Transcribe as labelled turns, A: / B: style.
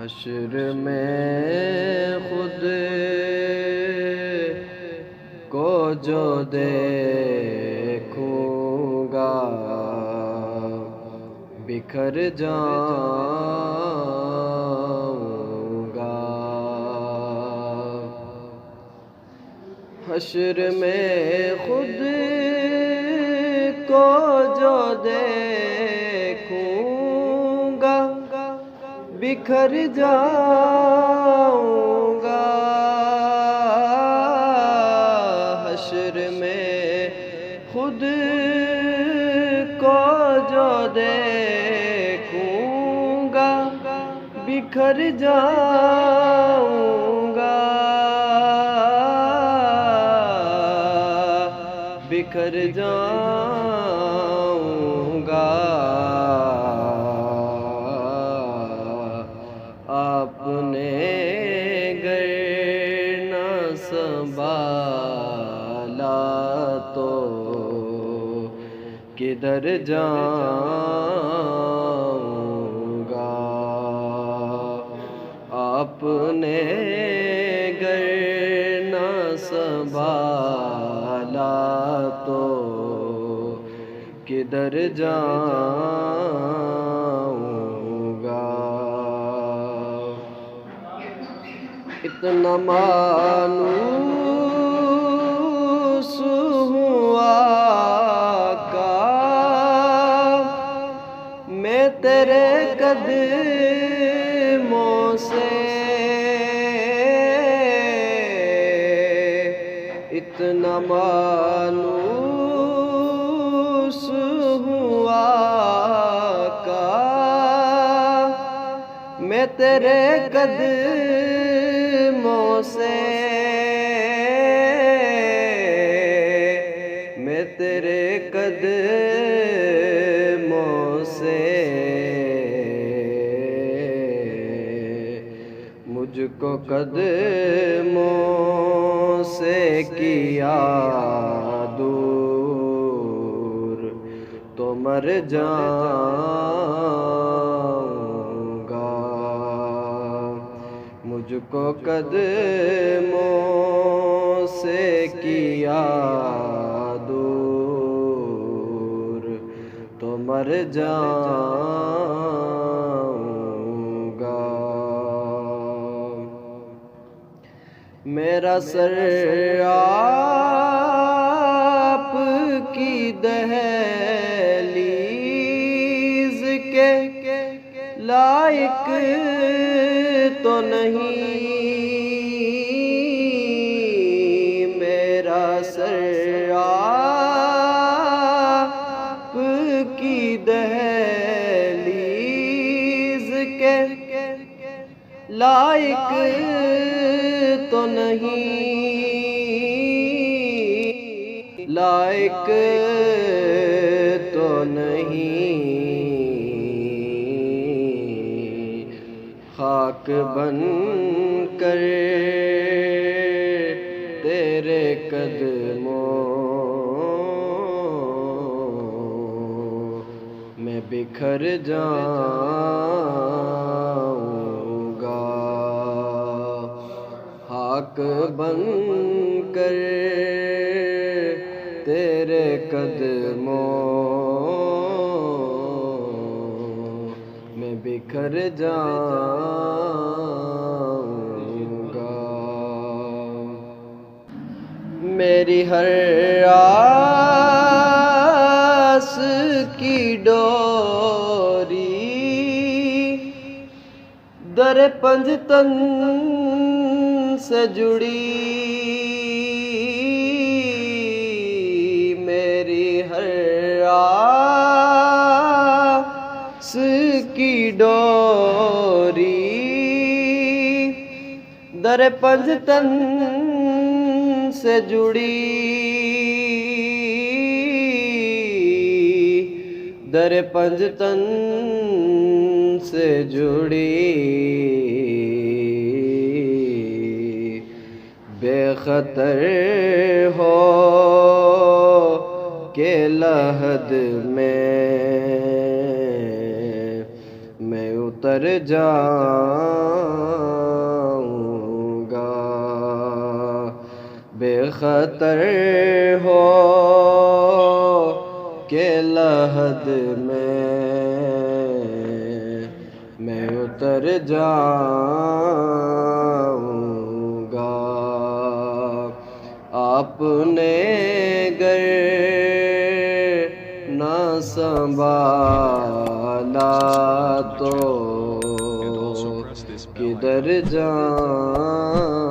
A: حشر میں خود کو جو دیکھوں گا، بکھر جاؤں گا۔ حشر میں خود کو جو دیکھوں بکھر جاؤں گا حشر میں خود کو جو دیکھوں گا بکھر جاؤں گا بکھر جاؤں گا سنبھالا تو کدھر جاؤں گا؟ آپ نے گر نہ سنبھالا تو کدھر جاؤں اتنا مانوس ہوا کا میں تیرے قدموں سے اتنا مانوس ہوا کا میں تیرے قدموں سے میں تیرے قدموں سے مجھ کو قدموں سے کیا دور تو مر جاؤں کو قدموں سے کیا دور، تو مر جاؤں گا میرا سر آپ کی دہلیز کے لائق تو نہیں میرا سر آپ کی دہلیز کے لائق تو نہیں لائق تو نہیں۔ خاک بن کر تیرے قدموں میں بکھر جاؤں گا خاک بن کر تیرے قدموں بکھر جاؤں گا۔ میری ہر آس کی ڈوری در پنجتن سے جڑی۔ میری ہر آس کی ڈوری در پنجتن سے جڑی در پنجتن سے جڑی بے خطر ہو کے لحد اتر جاؤں گا بے خطر ہو کے لحد میں میں اتر جاؤں گا آپ نے گر نہ سنبھالا تو کر جاؤں